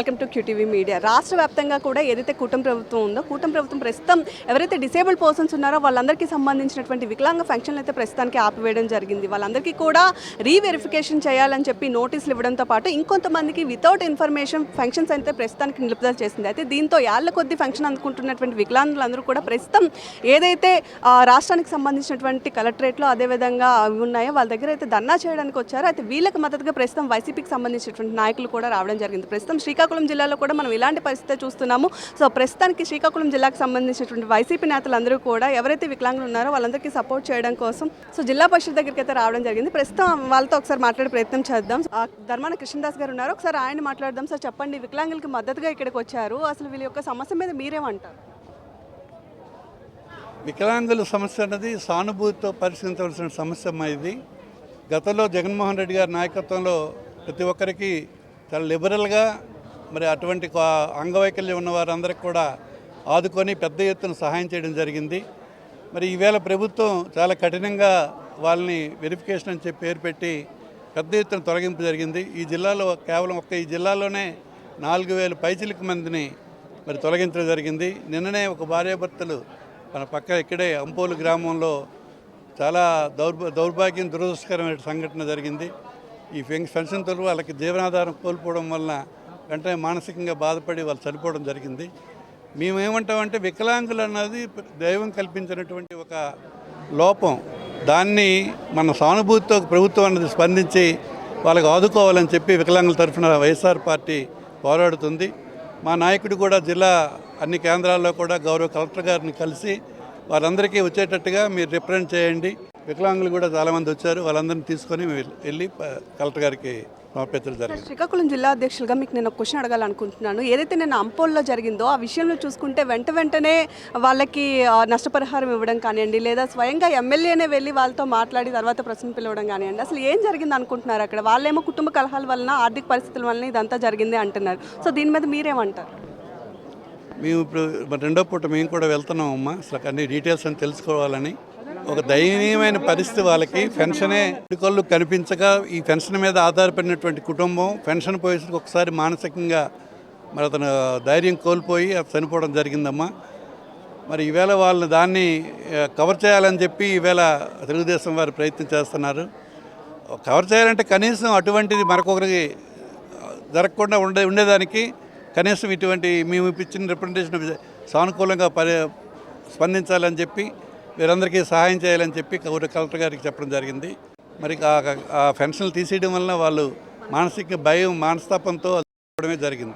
Welcome to QTV media. రాష్ట్ర వ్యాప్తంగా కూడా ఏదైతే కూటమి ప్రభుత్వం ఉందో కూటమి ప్రభుత్వం ప్రస్తుతం ఎవరైతే డిసేబుల్ పర్సన్స్ ఉన్నారో వాళ్ళందరికీ సంబంధించినటువంటి వికలాంగ ఫంక్షన్లు అయితే ప్రస్తుతానికి ఆపివేయడం జరిగింది. వాళ్ళందరికీ కూడా రీవెరిఫికేషన్ చేయాలని చెప్పి నోటీసులు ఇవ్వడంతో పాటు ఇంకొంతమందికి వితౌట్ ఇన్ఫర్మేషన్ ఫంక్షన్స్ అయితే ప్రస్తుతానికి నిలుపుదల చేసింది. అయితే దీంతో యాళ్ళ కొద్ది ఫంక్షన్ అందుకుంటున్నటువంటి వికలాంగులందరూ కూడా ప్రస్తుతం ఏదైతే రాష్ట్రానికి సంబంధించినటువంటి కలెక్టరేట్లో అదేవిధంగా అవి ఉన్నాయో వాళ్ళ దగ్గర అయితే ధర్నా చేయడానికి వచ్చారు. అయితే వీళ్ళకి మద్దతుగా ప్రస్తుతం వైసీపీకి సంబంధించినటువంటి నాయకులు కూడా రావడం జరిగింది. ప్రస్తుతం శ్రీకాకుళం శ్రీకాకుళం జిల్లాలో కూడా మనం ఇలాంటి పరిస్థితి చూస్తున్నాము. సో ప్రస్తుతానికి శ్రీకాకుళం జిల్లాకు సంబంధించినటువంటి వైసీపీ నేతలందరూ కూడా ఎవరైతే వికలాంగులు ఉన్నారో వాళ్ళందరికీ సపోర్ట్ చేయడం కోసం సో జిల్లా పరిషత్ దగ్గరికి అయితే రావడం జరిగింది. ప్రస్తుతం వాళ్ళతో ఒకసారి మాట్లాడే ప్రయత్నం చేద్దాం. ధర్మాన కృష్ణదాస్ గారు ఉన్నారు. ఒకసారి ఆయన మాట్లాడదాం. సార్ చెప్పండి వికలాంగులకి మద్దతుగా ఇక్కడికి వచ్చారు. అసలు వీళ్ళ యొక్క సమస్య మీద మీరేమంటారు? వికలాంగుల సమస్య అన్నది సానుభూతితో పరిశీలించవలసిన సమస్య ఇది. గతంలో జగన్మోహన్ రెడ్డి గారి నాయకత్వంలో ప్రతి ఒక్కరికి చాలా లిబరల్గా మరి అటువంటి అంగవైకల్యం ఉన్న వారందరికీ కూడా ఆదుకొని పెద్ద ఎత్తున సహాయం చేయడం జరిగింది. మరి ఈవేళ ప్రభుత్వం చాలా కఠినంగా వాళ్ళని వెరిఫికేషన్ అని చెప్పి పేరు పెట్టి పెద్ద ఎత్తున తొలగింపు జరిగింది. ఈ జిల్లాలో కేవలం ఒక్క ఈ జిల్లాలోనే నాలుగు వేల పైచిలకు మందిని మరి తొలగించడం జరిగింది. నిన్ననే ఒక భార్యాభర్తలు మన పక్క ఇక్కడే అంపోలు గ్రామంలో చాలా దౌర్భ దౌర్భాగ్యం దురదృష్టకరమైన సంఘటన జరిగింది. ఈ పెన్షన్ పెన్షన్తో వాళ్ళకి జీవనాధారం కోల్పోవడం వలన వెంటనే మానసికంగా బాధపడి వాళ్ళు చనిపోవడం జరిగింది. మేమేమంటామంటే వికలాంగులు అన్నది దైవం కల్పించినటువంటి ఒక లోపం. దాన్ని మన సానుభూతితో ప్రభుత్వం అన్నది స్పందించి వాళ్ళకి ఆదుకోవాలని చెప్పి వికలాంగుల తరఫున వైఎస్ఆర్ పార్టీ పోరాడుతుంది. మా నాయకుడు కూడా జిల్లా అన్ని కేంద్రాల్లో కూడా గౌరవ కలెక్టర్ గారిని కలిసి వారందరికీ వచ్చేటట్టుగా మీరు రిప్రజెంట్ చేయండి. వికలాంగులు కూడా చాలామంది వచ్చారు. వాళ్ళందరినీ తీసుకొని వెళ్ళి- వెళ్ళి కలెక్టర్ గారికి పంపించడం జరిగింది. శ్రీకాకుళం జిల్లా అధ్యక్షులుగా మీకు నేను ఒక క్వశ్చన్ అడగాలనుకుంటున్నాను. ఏదైతే నేను అంపోల్లో జరిగిందో ఆ విషయంలో చూసుకుంటే వెంట వెంటనే వాళ్ళకి నష్టపరిహారం ఇవ్వడం కానివ్వండి లేదా స్వయంగా ఎమ్మెల్యేనే వెళ్ళి వాళ్ళతో మాట్లాడి తర్వాత ప్రశ్న పిలవడం కానివ్వండి అసలు ఏం జరిగింది అనుకుంటున్నారు అక్కడ? వాళ్ళేమో కుటుంబ కలహాల వలన ఆర్థిక పరిస్థితుల వలన ఇదంతా జరిగింది అంటున్నారు. సో దీని మీద మీరేమంటారు? మేము ఇప్పుడు రెండో పూట మేము కూడా వెళ్తున్నాం అమ్మా అసలు అన్ని డీటెయిల్స్ అని తెలుసుకోవాలని ఒక దయనీయమైన పరిస్థితి వాళ్ళకి. పెన్షనే కళ్ళు కనిపించక ఈ పెన్షన్ మీద ఆధారపడినటువంటి కుటుంబం పెన్షన్ పోయేసరికి ఒకసారి మానసికంగా మరి అతను ధైర్యం కోల్పోయి చనిపోవడం జరిగిందమ్మా. మరి ఈవేళ వాళ్ళని దాన్ని కవర్ చేయాలని చెప్పి ఈవేళ తెలుగుదేశం వారు ప్రయత్నం చేస్తున్నారు. కవర్ చేయాలంటే కనీసం అటువంటిది మరొకరికి జరగకుండా ఉండే ఉండేదానికి కనీసం ఇటువంటి మేము ఇప్పించిన రిప్రజెంటేషన్ సానుకూలంగా పరి స్పందించాలని చెప్పి వీరందరికీ సహాయం చేయాలని చెప్పి కలెక్టర్ గారికి చెప్పడం జరిగింది. మరి ఆ- పెన్షన్లు తీసేయడం వలన వాళ్ళు మానసిక భయం మనస్తాపంతో జరిగింది.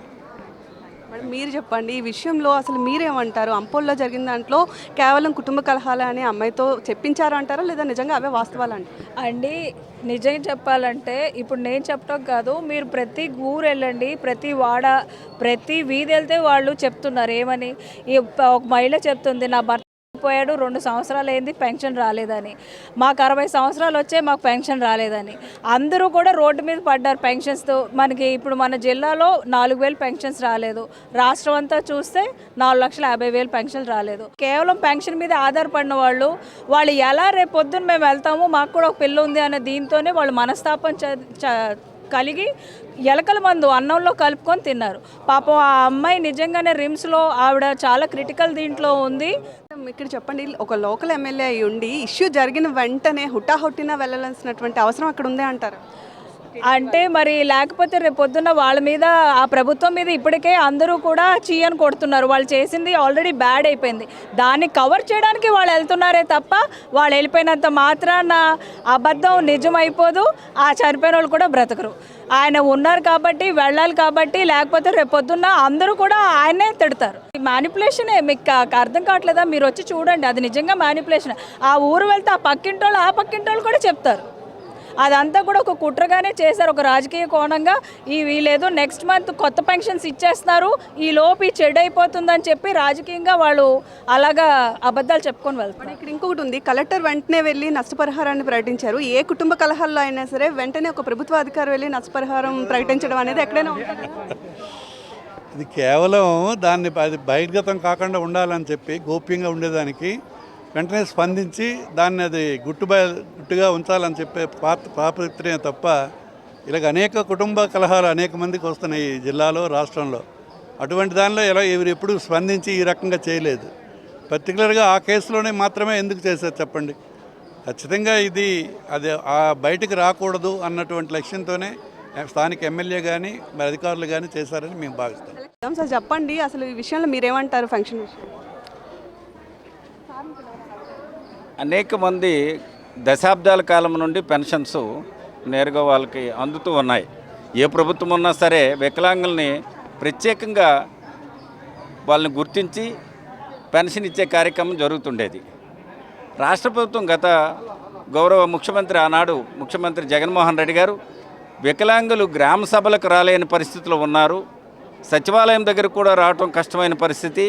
మరి మీరు చెప్పండి ఈ విషయంలో అసలు మీరేమంటారు? అంపోల్లో జరిగిన దాంట్లో కేవలం కుటుంబ కలహాలే అని అమ్మాయితో చెప్పించారు అంటారా? లేదా నిజంగా అవే వాస్తవాలు అంటారు? అండి నిజం చెప్పాలంటే ఇప్పుడు నేను చెప్పడం కాదు మీరు ప్రతి ఊరు వెళ్ళండి ప్రతి వాడ ప్రతి వీధి వెళ్తే వాళ్ళు చెప్తున్నారు ఏమని? ఒక మహిళ చెప్తుంది నా భర్త పోయాడు రెండు సంవత్సరాలు అయింది పెన్షన్ రాలేదని. మాకు అరవై సంవత్సరాలు వచ్చే మాకు పెన్షన్ రాలేదని. అందరూ కూడా రోడ్డు మీద పడ్డారు పెన్షన్స్తో మనకి ఇప్పుడు మన జిల్లాలో నాలుగు వేలు పెన్షన్స్ రాలేదు. రాష్ట్రం అంతా చూస్తే నాలుగు లక్షల యాభై వేలు పెన్షన్ రాలేదు. కేవలం పెన్షన్ మీద ఆధారపడిన వాళ్ళు వాళ్ళు ఎలా రేపు పొద్దున్న మేము వెళ్తాము మాకు కూడా ఒక పిల్ల ఉంది అనే దీంతోనే వాళ్ళు మనస్తాపం చ- కలిగి ఎలకల మందు అన్నంలో కలుపుకొని తిన్నారు. పాపం ఆ అమ్మాయి నిజంగానే రిమ్స్లో ఆవిడ చాలా క్రిటికల్ దీంట్లో ఉంది. ఇక్కడ చెప్పండి. ఒక లోకల్ ఎమ్మెల్యే అయి ఉండి ఇష్యూ జరిగిన వెంటనే హుటాహుట్టిన వెళ్ళాల్సినటువంటి అవసరం అక్కడ ఉందే అంటారు. అంటే మరి లేకపోతే రేపు పొద్దున్న వాళ్ళ మీద ఆ ప్రభుత్వం మీద ఇప్పటికే అందరూ కూడా చీయని కొడుతున్నారు. వాళ్ళు చేసింది ఆల్రెడీ బ్యాడ్ అయిపోయింది. దాన్ని కవర్ చేయడానికి వాళ్ళు వెళ్తున్నారే తప్ప వాళ్ళు వెళ్ళిపోయినంత మాత్రాన అబద్ధం నిజం అయిపోదు ఆ చనిపోయిన వాళ్ళు కూడా బ్రతకరు. ఆయన ఉన్నారు కాబట్టి వెళ్ళాలి కాబట్టి లేకపోతే రేపు పొద్దున్న అందరూ కూడా ఆయనే తిడతారు. మ్యానిపులేషనే మీకు అర్థం కావట్లేదా? మీరు వచ్చి చూడండి. అది నిజంగా మ్యానిపులేషన్ ఆ ఊరు వెళ్తే ఆ పక్కింటోళ్ళు ఆ పక్కింటోళ్ళు కూడా చెప్తారు. అదంతా కూడా ఒక కుట్రగానే చేశారు. ఒక రాజకీయ కోణంగా ఈ వీళ్ళేదో నెక్స్ట్ మంత్ కొత్త పెన్షన్స్ ఇచ్చేస్తున్నారు. ఈ లోపు ఈ చెడు అయిపోతుందని చెప్పి రాజకీయంగా వాళ్ళు అలాగా అబద్ధాలు చెప్పుకొని వెళ్తారు. ఇక్కడ ఇంకొకటి ఉంది. కలెక్టర్ వెంటనే వెళ్ళి నష్టపరిహారాన్ని ప్రకటించారు. ఏ కుటుంబ కలహాల్లో అయినా సరే వెంటనే ఒక ప్రభుత్వ అధికారి వెళ్ళి నష్టపరిహారం ప్రకటించడం అనేది ఎక్కడైనా ఉంటుంది ఇది కేవలం దాన్ని అది బహిర్గతం కాకుండా ఉండాలని చెప్పి గోప్యంగా ఉండేదానికి వెంటనే స్పందించి దాన్ని అది గుట్టు బయ గుట్టుగా ఉంచాలని చెప్పే పాత పాపత్రమే తప్ప ఇలాగ అనేక కుటుంబ కలహాలు అనేక మందికి వస్తున్నాయి ఈ జిల్లాలో రాష్ట్రంలో. అటువంటి దానిలో ఎలా ఎవరు ఎప్పుడు స్పందించి ఈ రకంగా చేయలేదు. పర్టికులర్గా ఆ కేసులోనే మాత్రమే ఎందుకు చేశారు చెప్పండి. ఖచ్చితంగా ఇది అది ఆ బయటికి రాకూడదు అన్నటువంటి లక్ష్యంతోనే స్థానిక ఎమ్మెల్యే కానీ మరి అధికారులు కానీ చేశారని మేము భావిస్తాం. సార్ చెప్పండి అసలు ఈ విషయంలో మీరేమంటారు ఫంక్షన్ విషయం? అనేక మంది దశాబ్దాల కాలం నుండి పెన్షన్స్ నేరుగా వాళ్ళకి అందుతూ ఉన్నాయి. ఏ ప్రభుత్వం ఉన్నా సరే వికలాంగుల్ని ప్రత్యేకంగా వాళ్ళని గుర్తించి పెన్షన్ ఇచ్చే కార్యక్రమం జరుగుతుండేది. రాష్ట్ర ప్రభుత్వం గత గౌరవ ముఖ్యమంత్రి ఆనాడు ముఖ్యమంత్రి జగన్మోహన్ రెడ్డి గారు వికలాంగులు గ్రామ సభలకు రాలేని పరిస్థితిలో ఉన్నారు. సచివాలయం దగ్గర కూడా రావటం కష్టమైన పరిస్థితి.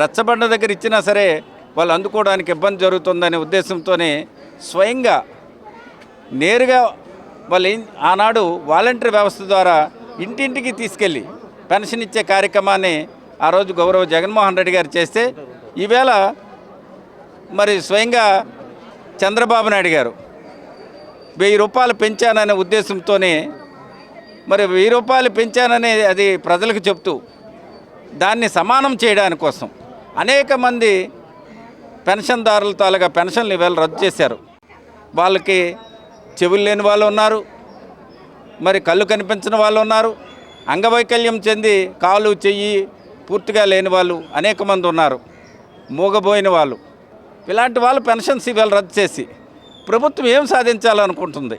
రచ్చబండ దగ్గర ఇచ్చినా సరే వాళ్ళు అందుకోవడానికి ఇబ్బంది జరుగుతుందనే ఉద్దేశంతోనే స్వయంగా నేరుగా వాళ్ళు ఆనాడు వాలంటరీ వ్యవస్థ ద్వారా ఇంటింటికి తీసుకెళ్ళి పెన్షన్ ఇచ్చే కార్యక్రమాన్ని ఆ రోజు గౌరవ జగన్మోహన్ రెడ్డి గారు చేస్తే ఈవేళ మరి స్వయంగా చంద్రబాబు నాయుడు గారు వెయ్యి రూపాయలు పెంచాననే ఉద్దేశంతోనే మరి వెయ్యి రూపాయలు పెంచాననే అది ప్రజలకు చెప్తూ దాన్ని సమానం చేయడానికి కోసం అనేక మంది పెన్షన్దారుల తాలూగా పెన్షన్లు ఇవాళ రద్దు చేశారు. వాళ్ళకి చెవులు లేని వాళ్ళు ఉన్నారు. మరి కళ్ళు కనిపించిన వాళ్ళు ఉన్నారు. అంగవైకల్యం చెంది కాలు చెయ్యి పూర్తిగా లేని వాళ్ళు అనేక మంది ఉన్నారు. మూగబోయిన వాళ్ళు. ఇలాంటి వాళ్ళు పెన్షన్స్ ఇవాళ రద్దు చేసి ప్రభుత్వం ఏం సాధించాలనుకుంటుంది?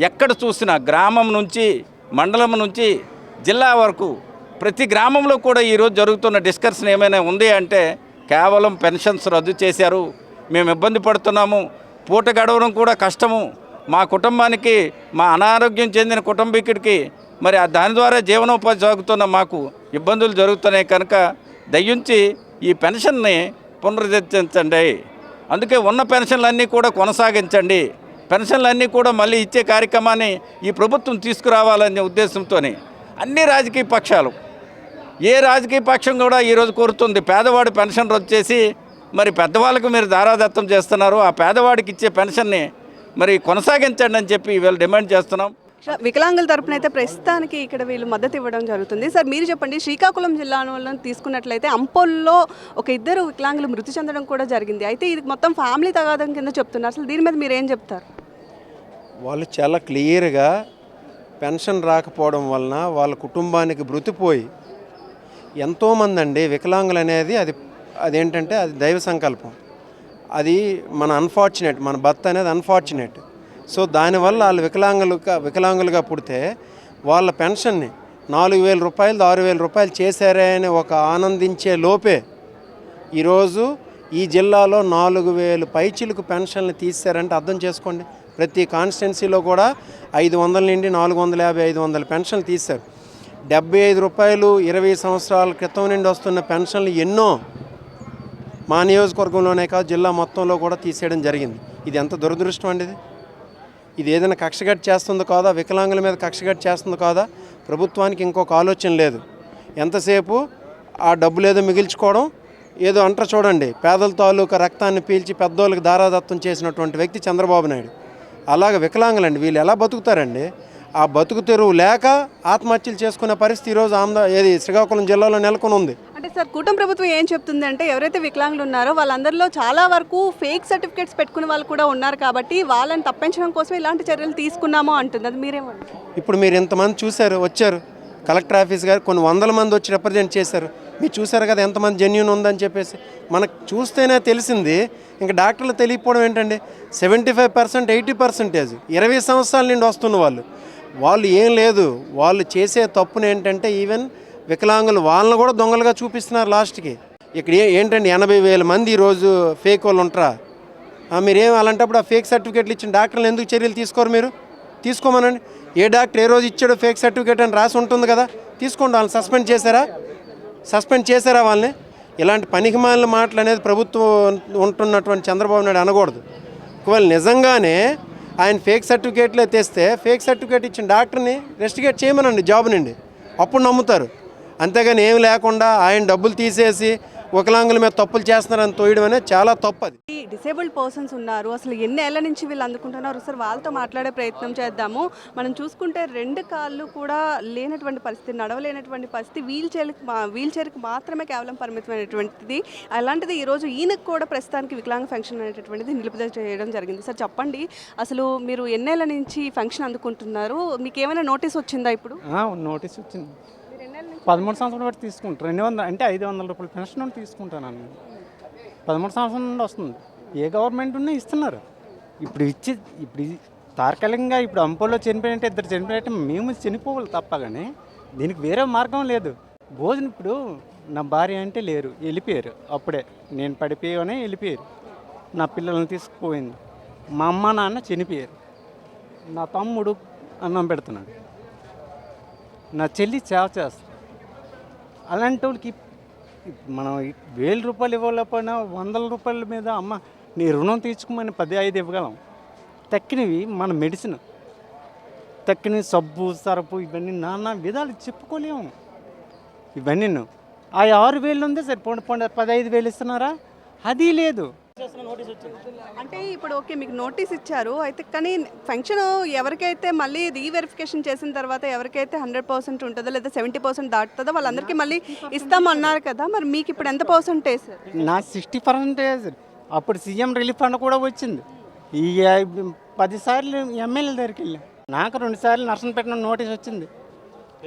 ఎక్కడ చూసినా గ్రామం నుంచి మండలం నుంచి జిల్లా వరకు ప్రతి గ్రామంలో కూడా ఈరోజు జరుగుతున్న డిస్కషన్ ఏమైనా ఉంది అంటే కేవలం పెన్షన్స్ రద్దు చేశారు. మేము ఇబ్బంది పడుతున్నాము. పూట గడవడం కూడా కష్టము. మా కుటుంబానికి మా అనారోగ్యం చెందిన కుటుంబీకుడికి మరి ఆ దాని ద్వారా జీవనోపాధి సాగుతున్న మాకు ఇబ్బందులు జరుగుతున్నాయి కనుక దయ్యుంచి ఈ పెన్షన్ని పునరుద్ధరించండి. అందుకే ఉన్న పెన్షన్లన్నీ కూడా కొనసాగించండి. పెన్షన్లన్నీ కూడా మళ్ళీ ఇచ్చే కార్యక్రమాన్ని ఈ ప్రభుత్వం తీసుకురావాలనే ఉద్దేశంతోనే. అన్ని రాజకీయ పక్షాలు ఏ రాజకీయ పక్షం కూడా ఈరోజు కోరుతుంది? పేదవాడి పెన్షన్ రద్దు చేసి మరి పెద్దవాళ్ళకు మీరు దారాదత్తం చేస్తున్నారు. ఆ పేదవాడికి ఇచ్చే పెన్షన్ని మరి కొనసాగించండి అని చెప్పి వీళ్ళు డిమాండ్ చేస్తున్నాం. వికలాంగుల తరపున అయితే ప్రస్తుతానికి ఇక్కడ వీళ్ళు మద్దతు ఇవ్వడం జరుగుతుంది. సార్ మీరు చెప్పండి శ్రీకాకుళం జిల్లాలో తీసుకున్నట్లయితే అంపోల్లో ఒక ఇద్దరు వికలాంగులు మృతి చెందడం కూడా జరిగింది. అయితే ఇది మొత్తం ఫ్యామిలీ తగాదం కింద చెప్తున్నారు. అసలు దీని మీద మీరు ఏం చెప్తారు? వాళ్ళు చాలా క్లియర్గా పెన్షన్ రాకపోవడం వలన వాళ్ళ కుటుంబానికి మృతిపోయి ఎంతోమంది అండి వికలాంగులు అనేది అది అదేంటంటే అది దైవ సంకల్పం. అది మన అన్ఫార్చునేట్ మన భర్త అనేది అన్ఫార్చునేట్ సో దానివల్ల వాళ్ళు వికలాంగులుగా వికలాంగులుగా పుడితే వాళ్ళ పెన్షన్ని నాలుగు వేల రూపాయలు ఆరు వేల రూపాయలు చేశారే అని ఒక ఆనందించే లోపే ఈరోజు ఈ జిల్లాలో నాలుగు వేలు పైచిలకు పెన్షన్లు తీశారంటే అర్థం చేసుకోండి. ప్రతి కాన్స్టిట్యున్సీలో కూడా ఐదు వందల నుండి నాలుగు వందల యాభై ఐదు వందల పెన్షన్లు తీశారు. డెబ్బై ఐదు రూపాయలు ఇరవై సంవత్సరాల క్రితం నుండి వస్తున్న పెన్షన్లు ఎన్నో మా నియోజకవర్గంలోనే కాదు జిల్లా మొత్తంలో కూడా తీసేయడం జరిగింది. ఇది ఎంత దురదృష్టం అండి ఇది? ఇది ఏదైనా కక్షగట్ చేస్తుందో కాదా? వికలాంగుల మీద కక్షగట్ చేస్తుందో కాదా? ప్రభుత్వానికి ఇంకొక ఆలోచన లేదు. ఎంతసేపు ఆ డబ్బులు ఏదో మిగిల్చుకోవడం ఏదో అంటారు చూడండి పేదల తాలూకా రక్తాన్ని పీల్చి పెద్దోళ్ళకి దారాదత్తం చేసినటువంటి వ్యక్తి చంద్రబాబు నాయుడు. అలాగ వికలాంగులండి వీళ్ళు ఎలా బతుకుతారండి? ఆ బతుకు తెరువు లేక ఆత్మహత్యలు చేసుకునే పరిస్థితి ఈరోజు ఆంధ్ర ఏది శ్రీకాకుళం జిల్లాలో నెలకొని ఉంది. అంటే సార్ కూటమి ప్రభుత్వం ఏం చెప్తుంది అంటే ఎవరైతే వికలాంగులు ఉన్నారో వాళ్ళందరిలో చాలా వరకు ఫేక్ సర్టిఫికేట్స్ పెట్టుకునే వాళ్ళు కూడా ఉన్నారు కాబట్టి వాళ్ళని తప్పించడం కోసం ఇలాంటి చర్యలు తీసుకున్నామో అంటుంది. అది మీరేమంటారు? ఇప్పుడు మీరు ఇంతమంది చూశారు వచ్చారు. కలెక్టర్ ఆఫీస్ గారు కొన్ని వందల మంది వచ్చి రిప్రజెంట్ చేశారు. మీరు చూశారు కదా ఎంతమంది జెన్యున్ ఉందని చెప్పేసి. మనకు చూస్తేనే తెలిసింది. ఇంకా డాక్టర్లు తెలియకపోవడం ఏంటండి? Seventy five percent eighty percentage ఇరవై సంవత్సరాల నుండి వస్తున్న వాళ్ళు. వాళ్ళు ఏం లేదు. వాళ్ళు చేసే తప్పును ఏంటంటే ఈవెన్ వికలాంగులు వాళ్ళని కూడా దొంగలుగా చూపిస్తున్నారు లాస్ట్కి. ఇక్కడ ఏ- ఏంటండి ఎనభై వేల మంది ఈరోజు ఫేక్ వాళ్ళు ఉంటారా? మీరేం అలాంటప్పుడు ఆ ఫేక్ సర్టిఫికేట్లు ఇచ్చిన డాక్టర్లు ఎందుకు చర్యలు తీసుకోరు మీరు? తీసుకోమనండి. ఏ డాక్టర్ ఏ రోజు ఇచ్చాడో ఫేక్ సర్టిఫికేట్ అని రాసి ఉంటుంది కదా? తీసుకోండి వాళ్ళని సస్పెండ్ చేశారా? సస్పెండ్ చేశారా వాళ్ళని? ఇలాంటి పనికిమాలిన మాటలు అనేది ప్రభుత్వం ఉంటున్నటువంటి చంద్రబాబు నాయుడు అనకూడదు. ఒకవేళ నిజంగానే ఆయన ఫేక్ సర్టిఫికేట్లు తెస్తే ఫేక్ సర్టిఫికేట్ ఇచ్చిన డాక్టర్ని రెస్టిగేట్ చేయమనండి జాబ్ నుండి. అప్పుడు నమ్ముతారు. అంతేగాని ఏం లేకుండా ఆయన డబ్బులు తీసేసి వికలాంగుల మీద తప్పులు చేస్తున్నారని తోయడం అనేది చాలా తప్పు అది ఈ డిసేబుల్డ్ పర్సన్స్ ఉన్నారు. అసలు ఎన్ని ఏళ్ళ నుంచి వీళ్ళు అందుకుంటున్నారు? సార్ వాళ్ళతో మాట్లాడే ప్రయత్నం చేద్దాము. మనం చూసుకుంటే రెండు కాళ్ళు కూడా లేనటువంటి పరిస్థితి నడవలేనటువంటి పరిస్థితి వీల్ చైర్కి వీల్ చైర్కి మాత్రమే కేవలం పరిమితమైనటువంటిది. అలాంటిది ఈరోజు ఈయనకు కూడా ప్రస్తుతానికి వికలాంగ ఫంక్షన్ అనేటటువంటిది నిలుపుదల చేయడం జరిగింది. సార్ చెప్పండి. అసలు మీరు ఎన్నేళ్ళ నుంచి ఫంక్షన్ అందుకుంటున్నారు? మీకు ఏమైనా నోటీస్ వచ్చిందా ఇప్పుడు? ఆ, నోటీస్ వచ్చింది. పదమూడు సంవత్సరాలు బట్టి తీసుకుంటారు. రెండు వందలు అంటే ఐదు వందల రూపాయలు పెన్షన్ నుండి తీసుకుంటాను పదమూడు సంవత్సరాల నుండి వస్తుంది. ఏ గవర్నమెంట్ ఉన్నా ఇస్తున్నారు. ఇప్పుడు ఇచ్చి ఇప్పుడు ఇది తాత్కాలికంగా ఇప్పుడు అంపోలో చనిపోయినట్టే ఇద్దరు చనిపోయినట్టే మేము చనిపోవాలి తప్ప కానీ దీనికి వేరే మార్గం లేదు. భోజనం ఇప్పుడు నా భార్య అంటే లేరు వెళ్ళిపోయారు. అప్పుడే నేను పడిపోయానే వెళ్ళిపోయారు. నా పిల్లల్ని తీసుకుపోయింది. మా అమ్మ నాన్న చనిపోయారు. నా తమ్ముడు అన్నం పెడుతున్నాడు. నా చెల్లి సేవ చేస్తుంది. అలాంటి వాళ్ళకి మనం వేల రూపాయలు ఇవ్వలేకపోయినా వందల రూపాయల మీద అమ్మ నీ రుణం తీర్చుకోమని పది ఐదు ఇవ్వగలం. తక్కినవి మన మెడిసిన్. తక్కిన సబ్బు సరపు ఇవన్నీ నానా విధాలు చెప్పుకోలేము. ఇవన్నీ ఆ ఆరు వేలు ఉందే పండు పోండి పదహైదు వేలు ఇస్తున్నారా? అది లేదు. అంటే ఇప్పుడు ఓకే మీకు నోటీస్ ఇచ్చారు. అయితే కానీ ఫంక్షన్ ఎవరికైతే మళ్ళీ రీవెరిఫికేషన్ చేసిన తర్వాత ఎవరికైతే హండ్రెడ్ పర్సెంట్ ఉంటుందో లేదా సెవెంటీ పర్సెంట్ దాటుతుందో వాళ్ళందరికీ మళ్ళీ ఇస్తామన్నారు కదా మరి మీకు ఇప్పుడు ఎంత పర్సెంటేజ్ నా సిక్స్టీ పర్సెంటేజ్ అప్పుడు సీఎం రిలీఫ్ ఫండ్ కూడా వచ్చింది. ఈ ఆ, పది సార్లు ఎమ్మెల్యే దగ్గరికి వెళ్ళా. నాకు రెండు సార్లు నర్సంపేట నోటీస్ వచ్చింది.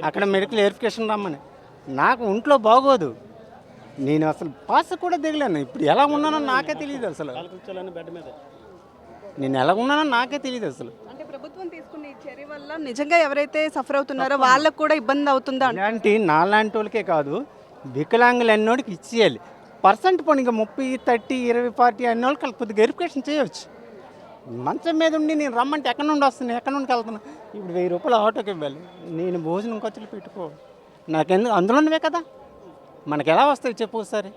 అక్కడ మెడికల్ వెరిఫికేషన్ రమ్మని. నాకు ఒంట్లో బాగోదు. నేను అసలు పాస్ కూడా దిగలేను. ఇప్పుడు ఎలా ఉన్నానో నాకే తెలియదు అసలు. నేను ఎలా ఉన్నానో నాకే తెలియదు అసలు. అంటే ప్రభుత్వం తీసుకున్న ఈ చర్య వల్ల నిజంగా ఎవరైతే సఫర్ అవుతున్నారో వాళ్ళకు కూడా ఇబ్బంది అవుతుందా? అంట. ఇలాంటి నాలాంటి వాళ్ళకే కాదు వికలాంగులు అన్నోడికి ఇచ్చేయాలి. పర్సెంట్ పోనీ ఇంకా ముప్పై థర్టీ ఇరవై ఫార్టీ అన్న వాళ్ళకి వాళ్ళకి కొద్దిగా వెరిఫికేషన్ చేయవచ్చు మంచం మీద ఉండి నేను రమ్మంటే ఎక్కడి నుండి వస్తున్నాను ఎక్కడి నుండి వెళ్తున్నా ఇప్పుడు వెయ్యి రూపాయలు ఆటోకి ఇవ్వాలి. నేను భోజనం ఖర్చులు పెట్టుకో. నాకెందుకు అందులోనివే కదా? మనకి ఎలా వస్తాయి చెప్పు ఒకసారి.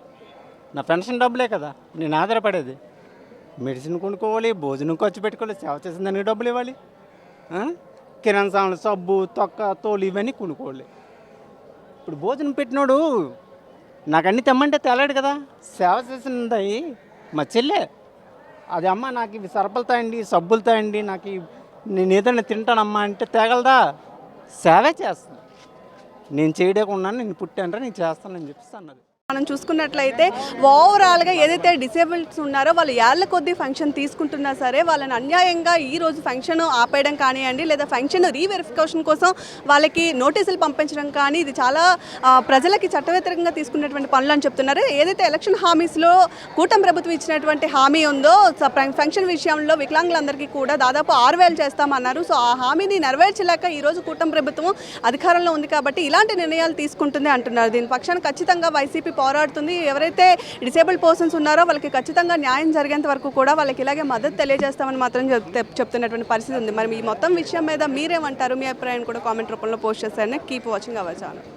నా పెన్షన్ డబ్బులే కదా నేను ఆధారపడేది. మెడిసిన్ కొనుక్కోవాలి భోజనం ఖర్చు పెట్టుకోవాలి సేవ చేసిన దానికి డబ్బులు ఇవ్వాలి. కిరాణా సామాన్లు సబ్బు తొక్క తోలు ఇవన్నీ కొనుక్కోవాలి. ఇప్పుడు భోజనం పెట్టినోడు నాకు అన్ని తెమ్మంటే తేలాడు కదా. సేవ చేసినది మా చెల్లె. అది అమ్మ నాకు ఇవి సరపలు తాయండి సబ్బులు తాయండి నాకు నేను ఏదైనా తింటానమ్మా అంటే తేగలదా? సేవే చేస్తుంది. నేను చేయకుండా నేను పుట్టానరా నేను చేస్తానని చెప్పేసి అన్నది. మనం చూసుకున్నట్లయితే ఓవరాల్గా ఏదైతే డిసేబుల్స్ ఉన్నారో వాళ్ళు ఏళ్ళ కొద్దీ ఫంక్షన్ తీసుకుంటున్నా సరే వాళ్ళని అన్యాయంగా ఈ రోజు ఫంక్షన్ ఆపేయడం కానివ్వండి లేదా ఫంక్షన్ రీవెరిఫికేషన్ కోసం వాళ్ళకి నోటీసులు పంపించడం కానీ ఇది చాలా ప్రజలకి చట్టవ్యతిరేకంగా తీసుకున్నటువంటి పనులు అని చెప్తున్నారు. ఏదైతే ఎలక్షన్ హామీస్లో కూటమి ప్రభుత్వం ఇచ్చినటువంటి హామీ ఉందో ఫంక్షన్ విషయంలో వికలాంగులందరికీ కూడా దాదాపు ఆరు వేలు చేస్తామన్నారు. సో ఆ హామీని నెరవేర్చలేక ఈ రోజు కూటమి ప్రభుత్వం అధికారంలో ఉంది కాబట్టి ఇలాంటి నిర్ణయాలు తీసుకుంటుంది అంటున్నారు. దీని పక్షాన ఖచ్చితంగా వైసీపీ పోరాడుతుంది. ఎవరైతే డిసేబుల్ పర్సన్స్ ఉన్నారో వాళ్ళకి ఖచ్చితంగా న్యాయం జరిగేంత వరకు కూడా వాళ్ళకి ఇలాగే మద్దతు తెలియజేస్తామని మాత్రం చెప్తున్నటువంటి పరిస్థితి ఉంది. మరి ఈ మొత్తం విషయం మీద మీరేమంటారు? మీ అభిప్రాయం కూడా కామెంట్ రూపంలో పోస్ట్ చేస్తారని కీప్ వాచింగ్ అవర్ ఛానల్